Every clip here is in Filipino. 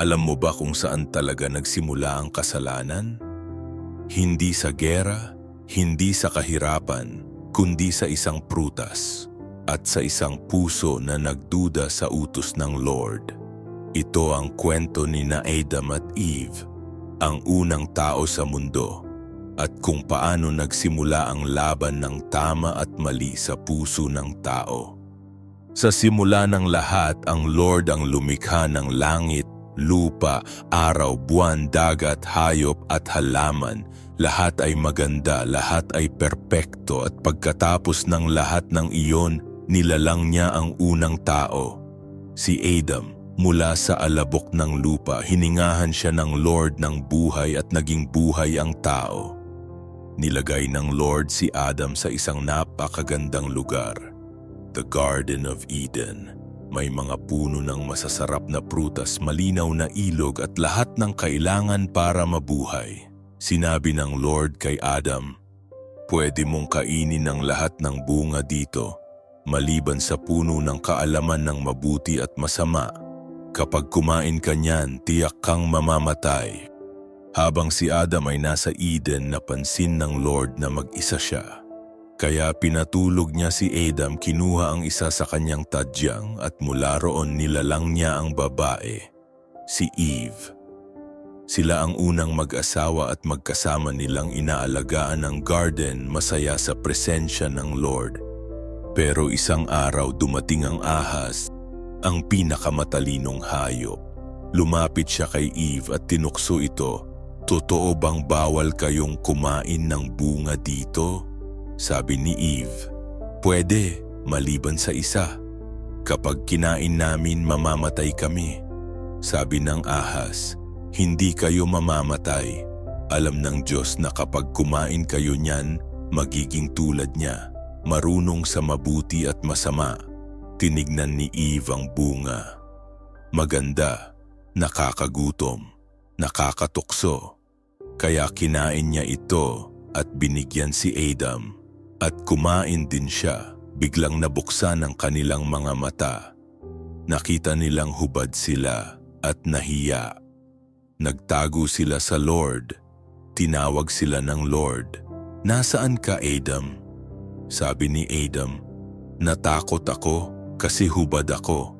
Alam mo ba kung saan talaga nagsimula ang kasalanan? Hindi sa gera, hindi sa kahirapan, kundi sa isang prutas at sa isang puso na nagduda sa utos ng Lord. Ito ang kwento ni na Adam at Eve, ang unang tao sa mundo, at kung paano nagsimula ang laban ng tama at mali sa puso ng tao. Sa simula ng lahat, ang Lord ang lumikha ng langit, lupa, araw, buwan, dagat, hayop at halaman. Lahat ay maganda, lahat ay perpekto at pagkatapos ng lahat ng iyon, nilalang niya ang unang tao. Si Adam, mula sa alabok ng lupa, hiningahan siya ng Lord ng buhay at naging buhay ang tao. Nilagay ng Lord si Adam sa isang napakagandang lugar, the Garden of Eden. May mga puno ng masasarap na prutas, malinaw na ilog at lahat ng kailangan para mabuhay. Sinabi ng Lord kay Adam, Pwede mong kainin ang lahat ng bunga dito, maliban sa puno ng kaalaman ng mabuti at masama. Kapag kumain ka niyan, tiyak kang mamamatay. Habang si Adam ay nasa Eden, napansin ng Lord na mag-isa siya. Kaya pinatulog niya si Adam, kinuha ang isa sa kanyang tadyang at mula roon nilalang niya ang babae, si Eve. Sila ang unang mag-asawa at magkasama nilang inaalagaan ang garden masaya sa presensya ng Lord. Pero isang araw dumating ang ahas, ang pinakamatalinong hayop. Lumapit siya kay Eve at tinukso ito, Totoo bang bawal kayong kumain ng bunga dito? Sabi ni Eve, Pwede, maliban sa isa. Kapag kinain namin mamamatay kami. Sabi ng ahas, hindi kayo mamamatay. Alam ng Diyos na kapag kumain kayo niyan, magiging tulad niya, marunong sa mabuti at masama. Tinignan ni Eve ang bunga. Maganda, nakakagutom, nakakatukso. Kaya kinain niya ito at binigyan si Adam. At kumain din siya, biglang nabuksan ang kanilang mga mata. Nakita nilang hubad sila at nahiya. Nagtago sila sa Lord. Tinawag sila ng Lord. Nasaan ka, Adam? Sabi ni Adam, Natakot ako kasi hubad ako.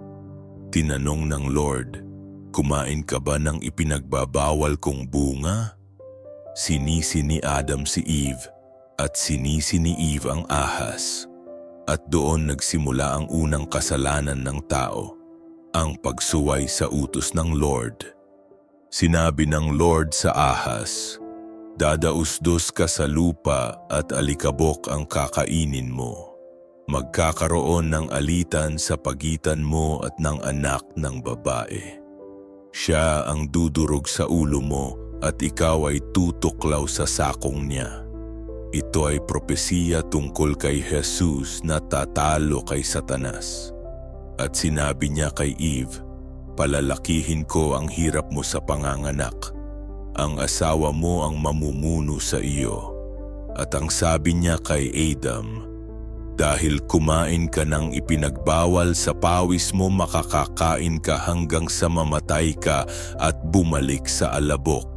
Tinanong ng Lord, Kumain ka ba ng ipinagbabawal kong bunga? Sinisi ni Adam si Eve at sinisi ni Eve ang ahas. At doon nagsimula ang unang kasalanan ng tao, ang pagsuway sa utos ng Lord. Sinabi ng Lord sa ahas, Dadausdos ka sa lupa at alikabok ang kakainin mo. Magkakaroon ng alitan sa pagitan mo at ng anak ng babae. Siya ang dudurog sa ulo mo at ikaw ay tutuklaw sa sakong niya. Ito ay propesiya tungkol kay Jesus na tatalo kay Satanas. At sinabi niya kay Eve, Palalakihin ko ang hirap mo sa panganganak. Ang asawa mo ang mamumuno sa iyo. At ang sabi niya kay Adam, dahil kumain ka ng ipinagbawal sa pawis mo makakakain ka hanggang sa mamatay ka at bumalik sa alabok.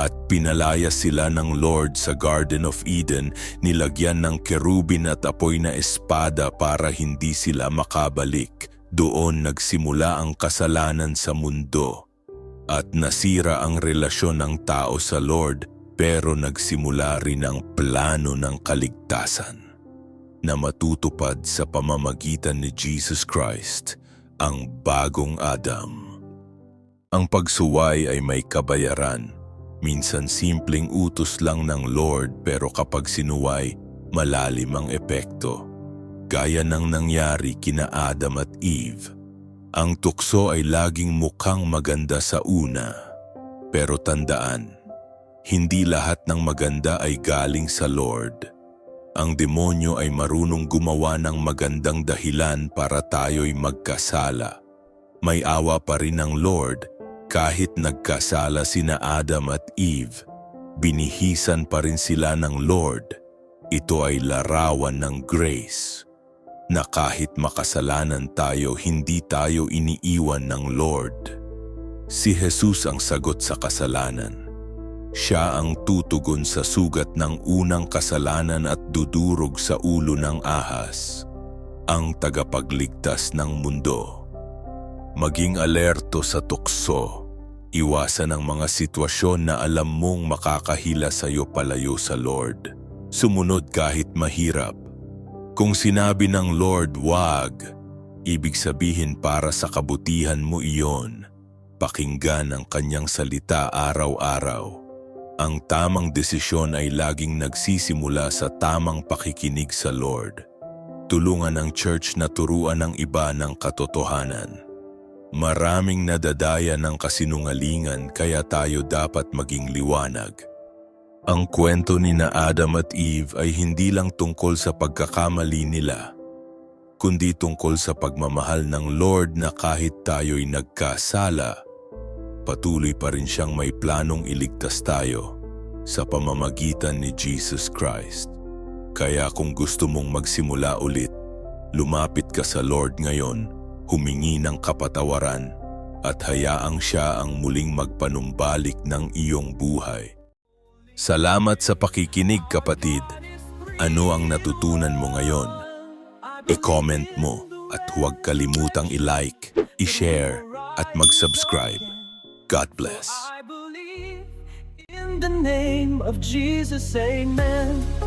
At pinalaya sila ng Lord sa Garden of Eden, nilagyan ng kerubin at apoy na espada para hindi sila makabalik. Doon nagsimula ang kasalanan sa mundo. At nasira ang relasyon ng tao sa Lord, pero nagsimula rin ang plano ng kaligtasan na matutupad sa pamamagitan ni Jesus Christ, ang bagong Adam. Ang pagsuway ay may kabayaran. Minsan simpleng utos lang ng Lord pero kapag sinuway, malalim ang epekto. Gaya ng nangyari kina Adam at Eve. Ang tukso ay laging mukhang maganda sa una. Pero tandaan, hindi lahat ng maganda ay galing sa Lord. Ang demonyo ay marunong gumawa ng magandang dahilan para tayo'y magkasala. May awa pa rin ng Lord kahit nagkasala sina Adam at Eve. Binihisan pa rin sila ng Lord. Ito ay larawan ng grace na kahit makasalanan tayo, hindi tayo iniiwan ng Lord. Si Jesus ang sagot sa kasalanan. Siya ang tutugon sa sugat ng unang kasalanan at dudurog sa ulo ng ahas. Ang tagapagligtas ng mundo. Maging alerto sa tukso. Iwasan ang mga sitwasyon na alam mong makakahila sa iyo palayo sa Lord. Sumunod kahit mahirap. Kung sinabi ng Lord, wag, ibig sabihin para sa kabutihan mo iyon. Pakinggan ang kanyang salita araw-araw. Ang tamang desisyon ay laging nagsisimula sa tamang pakikinig sa Lord. Tulungan ang church na turuan ng iba ng katotohanan. Maraming nadadaya ng kasinungalingan kaya tayo dapat maging liwanag. Ang kwento ni na Adam at Eve ay hindi lang tungkol sa pagkakamali nila, kundi tungkol sa pagmamahal ng Lord na kahit tayo'y nagkasala, patuloy pa rin siyang may planong iligtas tayo sa pamamagitan ni Jesus Christ. Kaya kung gusto mong magsimula ulit, lumapit ka sa Lord ngayon, humingi ng kapatawaran, at hayaang siya ang muling magpanumbalik ng iyong buhay. Salamat sa pakikinig kapatid. Ano ang natutunan mo ngayon? I-comment mo at huwag kalimutang i-like, i-share at mag-subscribe. God bless. In the name of Jesus, amen.